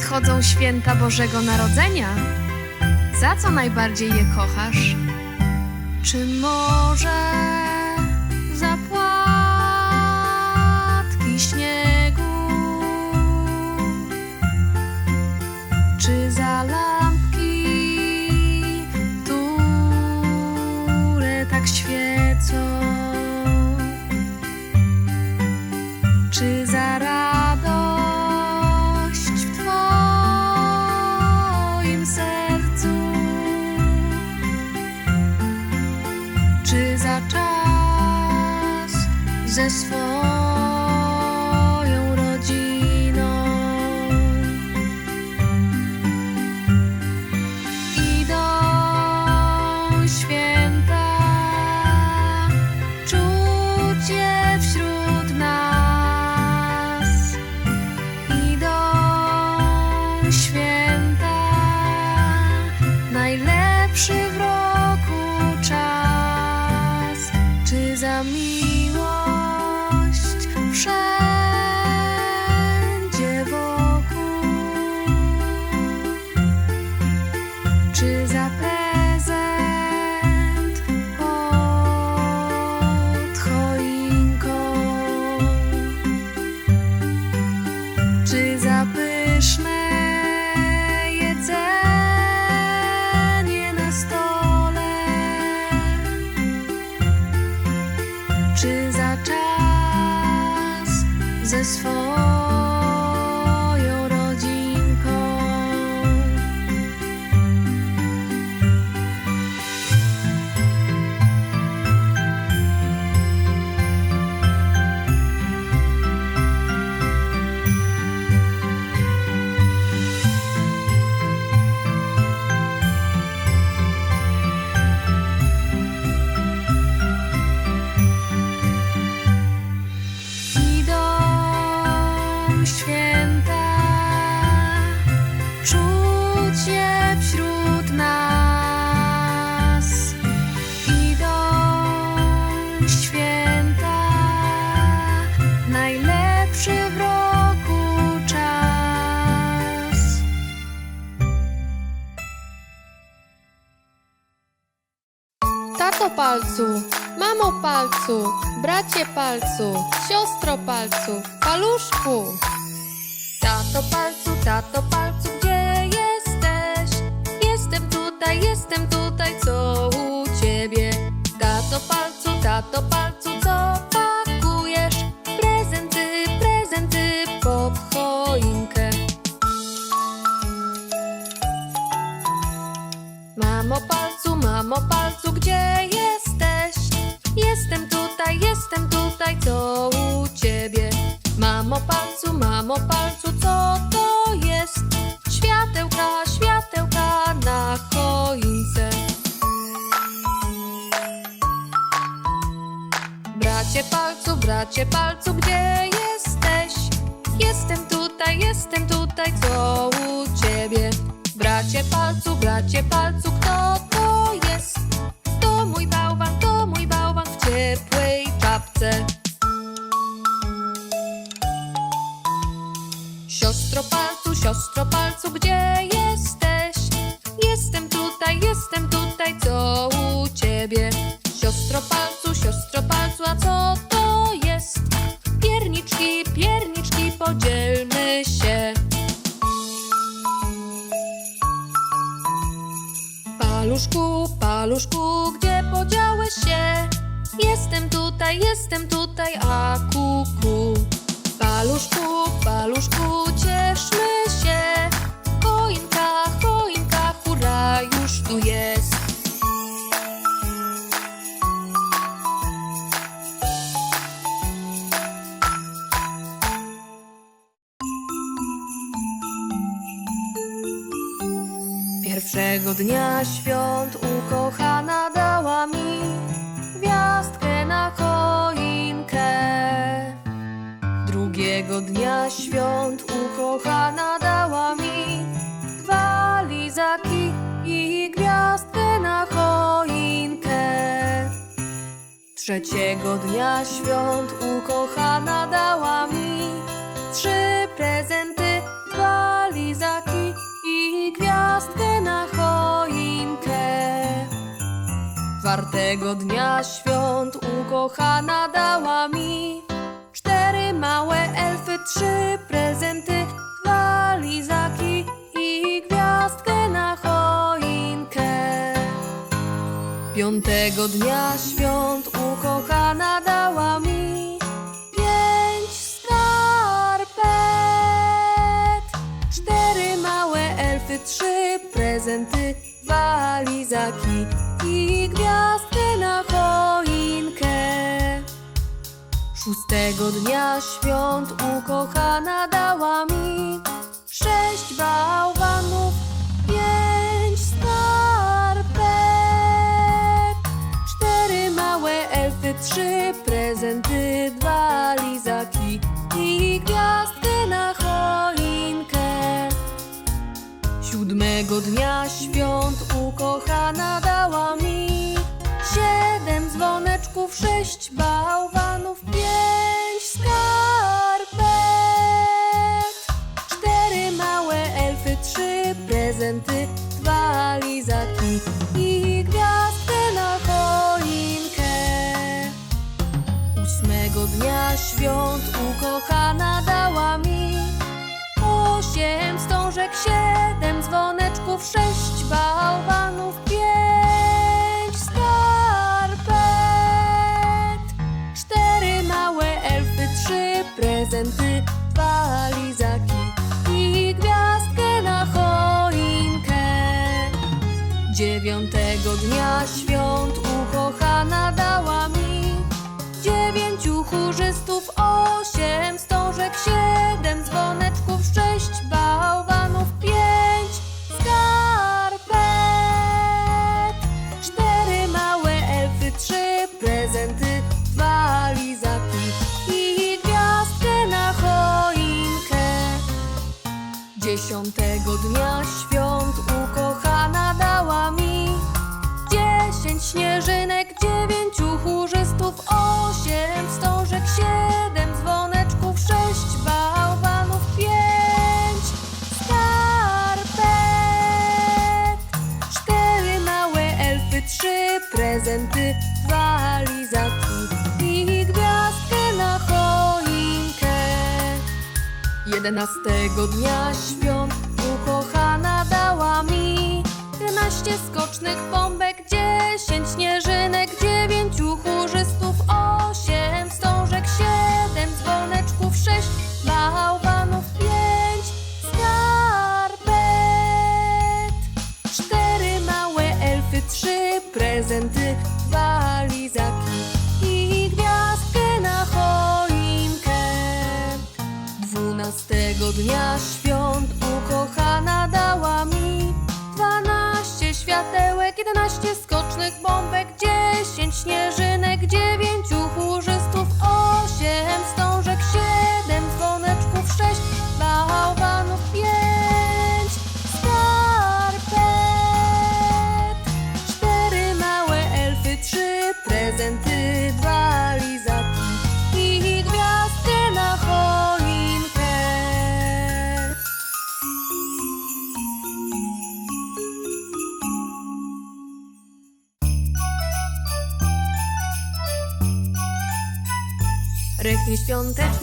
nadchodzą święta Bożego Narodzenia. Za co najbardziej je kochasz? Czy może zapłacić? successful. siostro palcu, paluszku. Tato palcu, tato palcu, gdzie jesteś? Jestem tutaj, jestem tutaj, co u ciebie? Tato palcu, tato palcu. machacie palcu, gdzie jesteś? Jestem tutaj, jestem tutaj, co u ciebie? Bracie palcu, bracie palcu, Pierwszego dnia świąt ukochana dała mi gwiazdkę na choinkę. Drugiego dnia świąt ukochana dała mi dwa lizaki i gwiazdkę na choinkę. Trzeciego dnia świąt ukochana dała mi trzy prezenty gwiazdkę na choinkę. Wartego dnia świąt ukochana dała mi cztery małe elfy, trzy prezenty, dwa lizaki i gwiazdkę na choinkę. Piątego dnia świąt ukochana Szóstego dnia świąt ukochana dała mi. Sześć bałwanów, pięć skarpet Cztery małe elfy, trzy prezenty Dwa lizaki i gwiazdkę na choinkę. Siódmego dnia świąt ukochana dała mi. Siedem dzwoneczków, sześć bałwanów, pięć skarpet. Cztery małe elfy, trzy prezenty Dwa lizaki prezenty, dwa lizaki i gwiazdkę na choinkę. Dziewiątego dnia świąt ukochana dała mi. Dziewięciu chórzystów, osiem wstążek, siedem dzwoneczków, Dziesiątego dnia świąt Jedenastego dnia świąt ukochana dała mi Jedenaście skocznych bombek,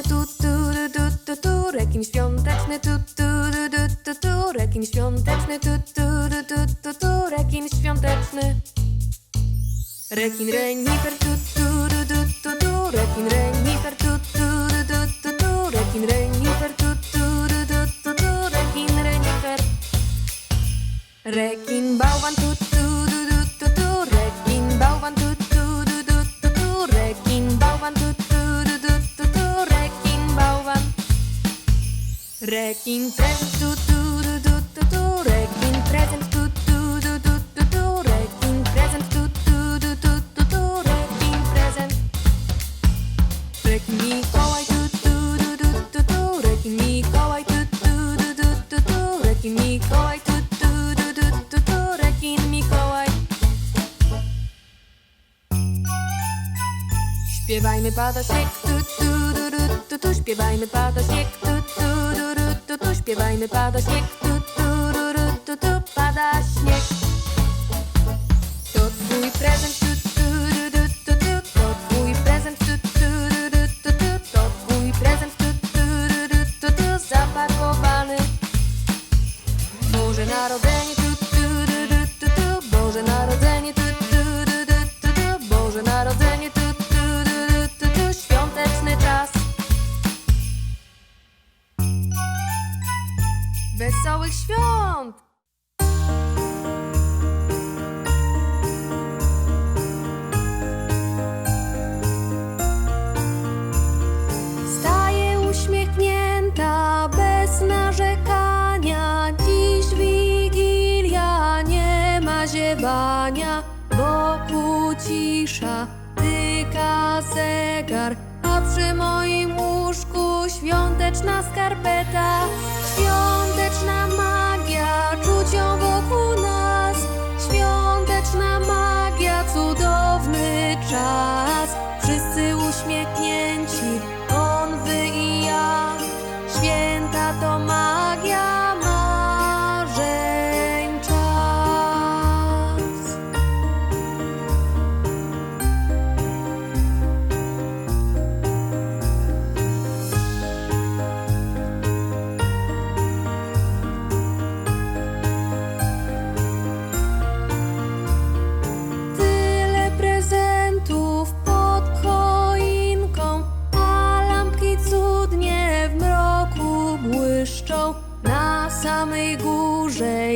świąteczny tu tu du, du, tu tu Rekin świąteczny tu tu du, du, tu tu Rekin świąteczny tu tu du, du, tu tu Rekin świąteczny Rekin renifer tu Rekin prezent tu tu du, du, tu tu Rekin prezent tu tu du, du, tu tu Rekin prezent tu tu du, du, tu tu Rekin prezent Rekin Mikołaj tu tu du, du, tu tu Rekin Mikołaj tu tu du, du, tu tu Rekin Śpiewajmy pada śnieg, tu tu du, du, tu tu Śpiewajmy pada śnieg, tu tu Śpiewajmy pada śnieg, cisza Tyka zegar, a przy moim łóżku świąteczna skarpeta Świąteczna magia, czuć ją wokół nas Świąteczna magia, cudowny czas.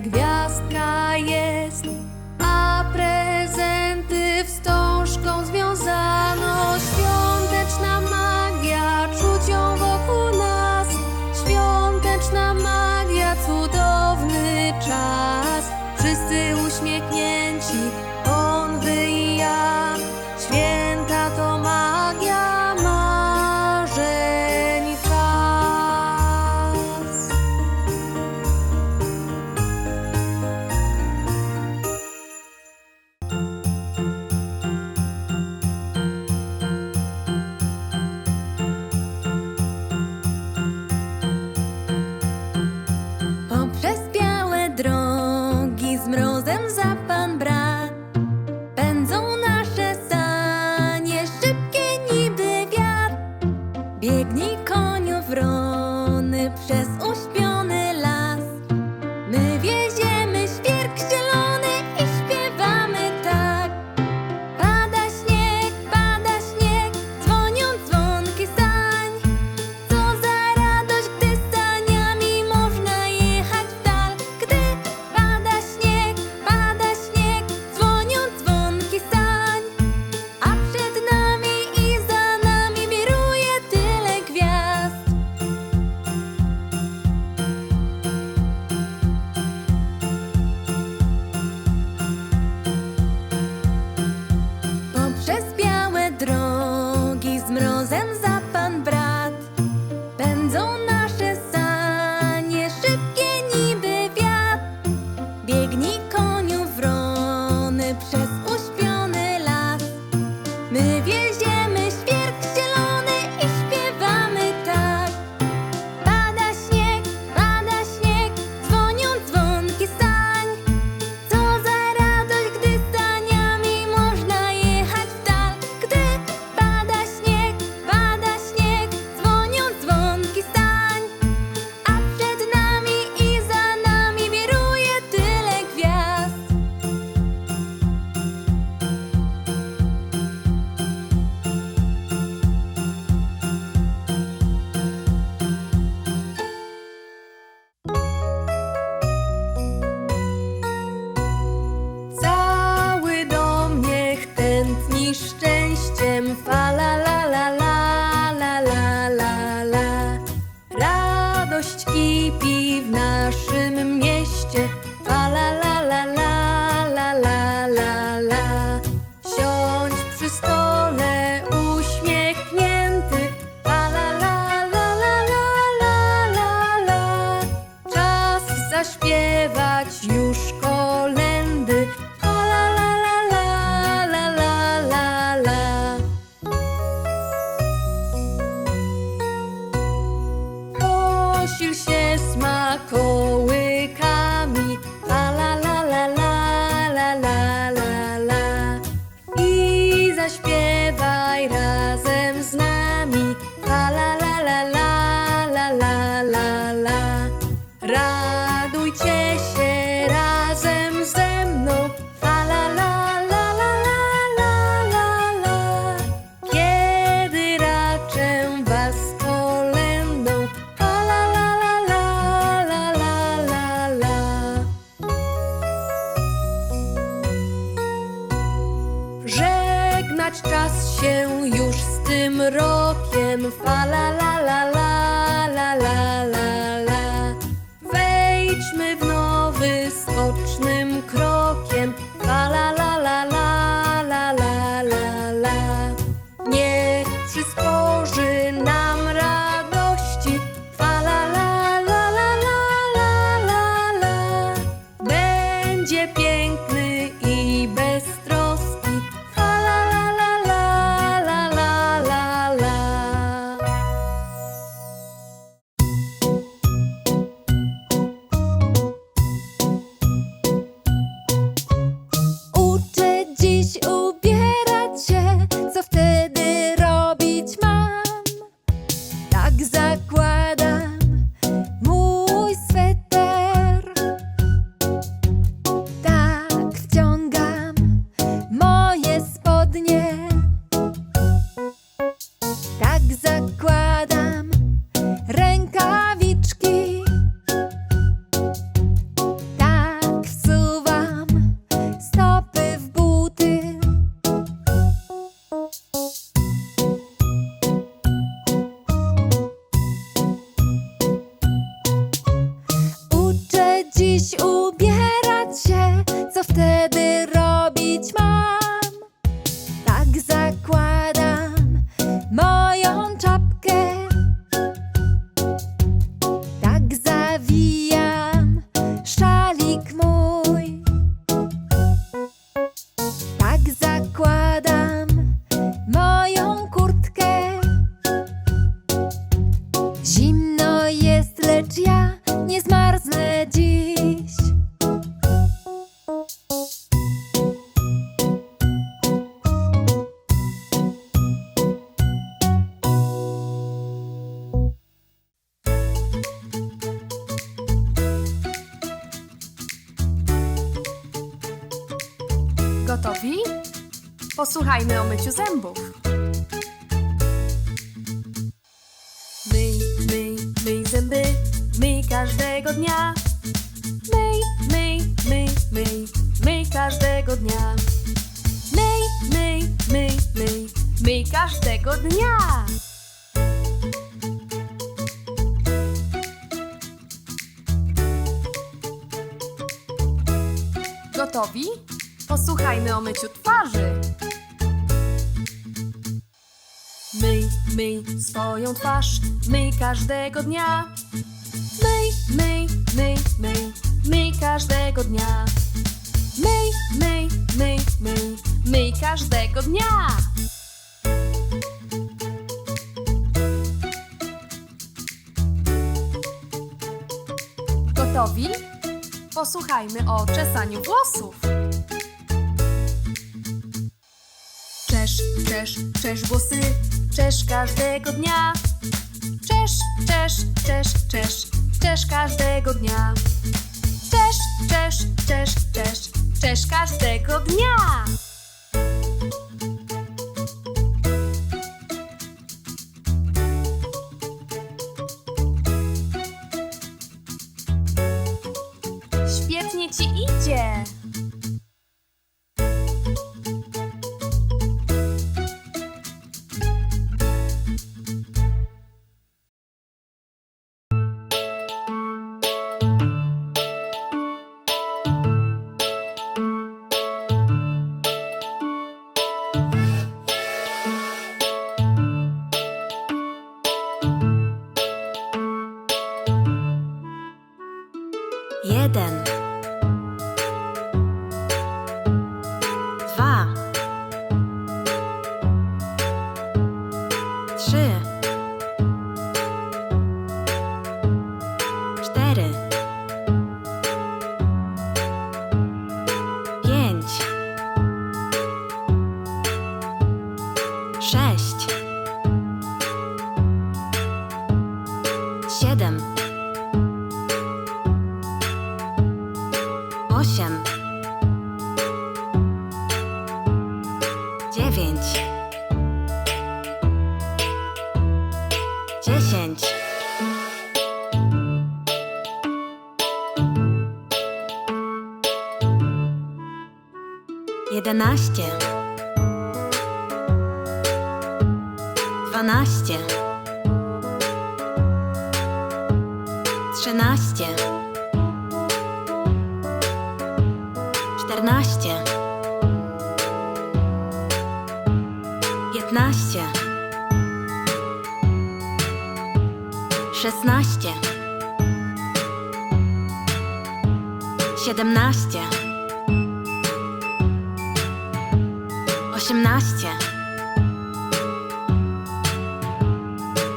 gwiazdka jest. koni, koniu wrony przez be myciu zębów. Myj, myj, myj zęby, myj każdego dnia. Myj, myj, myj, myj, myj każdego dnia. Myj, myj, myj, myj, myj każdego dnia. Gotowi? Posłuchajmy o myciu twarzy. Myj, myj swoją twarz, myj każdego dnia. Myj, myj, myj, myj, myj każdego dnia. Myj, myj, myj, myj, myj każdego dnia. Gotowi? Posłuchajmy o czesaniu włosów. Czesz, czesz, czesz włosy, czesz każdego dnia. Czesz, czesz, czesz, czesz, czesz każdego dnia. Czesz, czesz, czesz, czesz, czesz każdego dnia. Cztery. Piętnaście, szesnaście, siedemnaście, osiemnaście,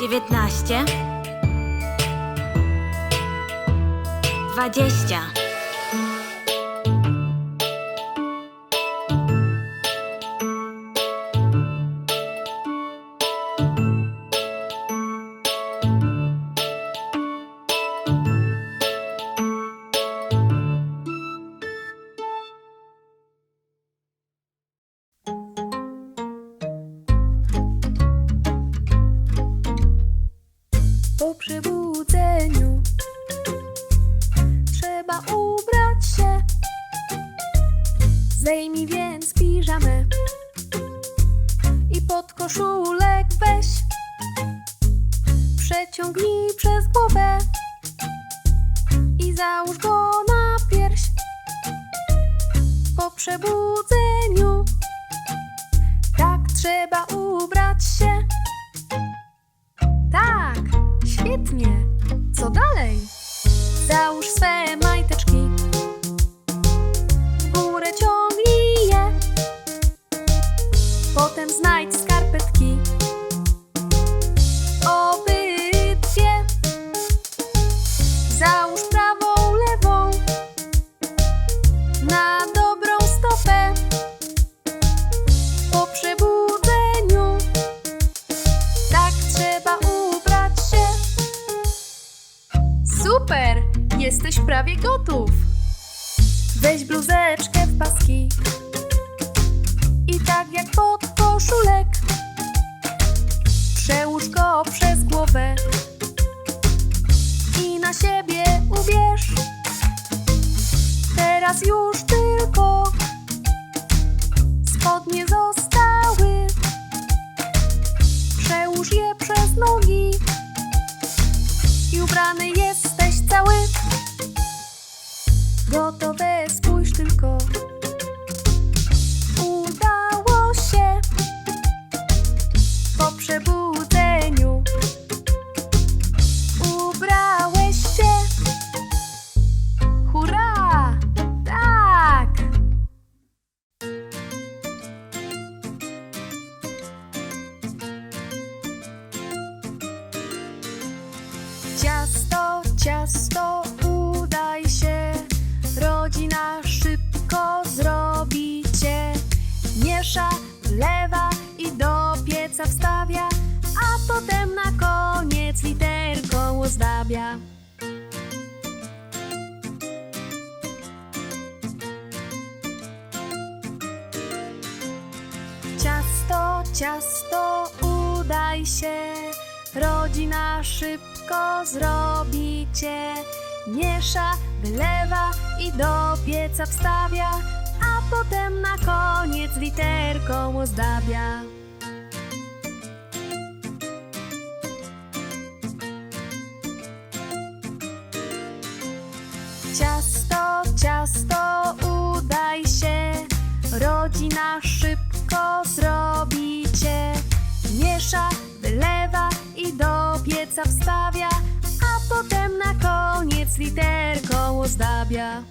dziewiętnaście, dwadzieścia. Zdejmij więc piżamę i pod koszulek weź. Przeciągnij przez głowę i załóż go na pierś. Po przebudzeniu tak trzeba ubrać się. Tak, świetnie. Co dalej? Załóż swe majteczki. W górę ciągnij potem znajdź skarpetki. Obydwie. Załóż prawą, lewą. Na dobrą stopę. Po przebudzeniu. Tak trzeba ubrać się. Super! Jesteś prawie gotów. Weź bluzeczkę w paski. I tak jak pod koszulek przełóż go przez głowę i na siebie ubierz. Teraz już tylko spodnie zostały. Przełóż je przez nogi i ubrany jesteś cały. Gotowe, spójrz tylko. Przebudzeniu. Ubrałeś się. Hurra! Tak! Ciasto, ciasto, udaj się. Rodzina szybko zrobi cię. Miesza, wlewa i do pieca wstawia, a potem na koniec literką ozdabia. Ciasto, ciasto, udaj się. Rodzina szybko zrobi cię. Miesza, wylewa i do pieca wstawia, a potem na koniec literką ozdabia. Ciasto, udaj się. Rodzina szybko zrobi cię. Miesza, wylewa i do pieca wstawia, a potem na koniec literką ozdabia.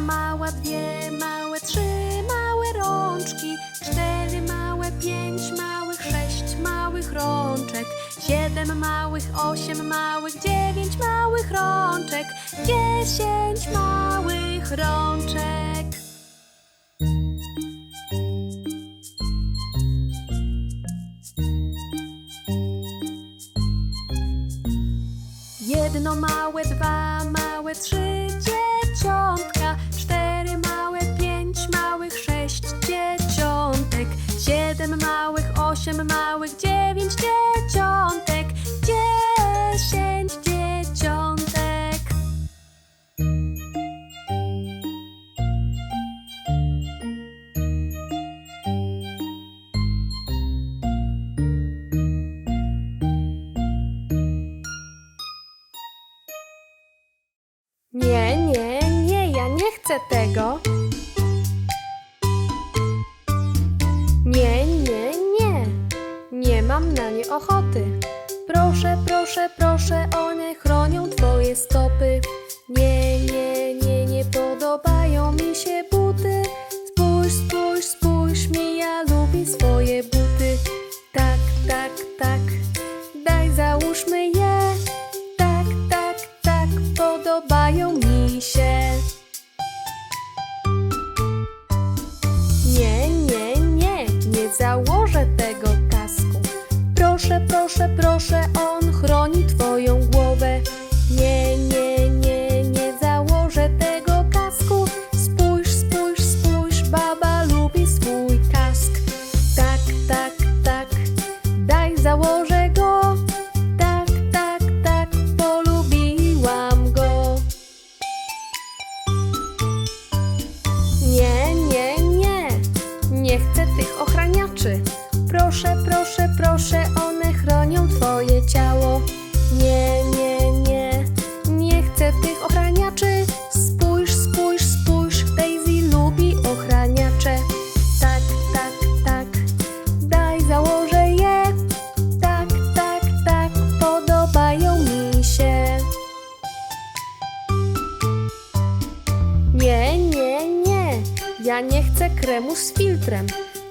Mała, dwie małe, trzy małe rączki, cztery małe, pięć małych, sześć małych rączek, siedem małych, osiem małych, dziewięć małych rączek, dziesięć małych rączek.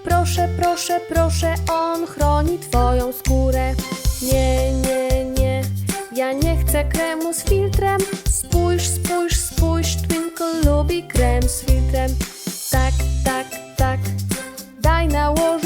Proszę, proszę, proszę, on chroni twoją skórę. Nie, nie, nie, ja nie chcę kremu z filtrem. Spójrz, spójrz, spójrz, Twinkle lubi krem z filtrem. Tak, tak, tak, daj nałożyć.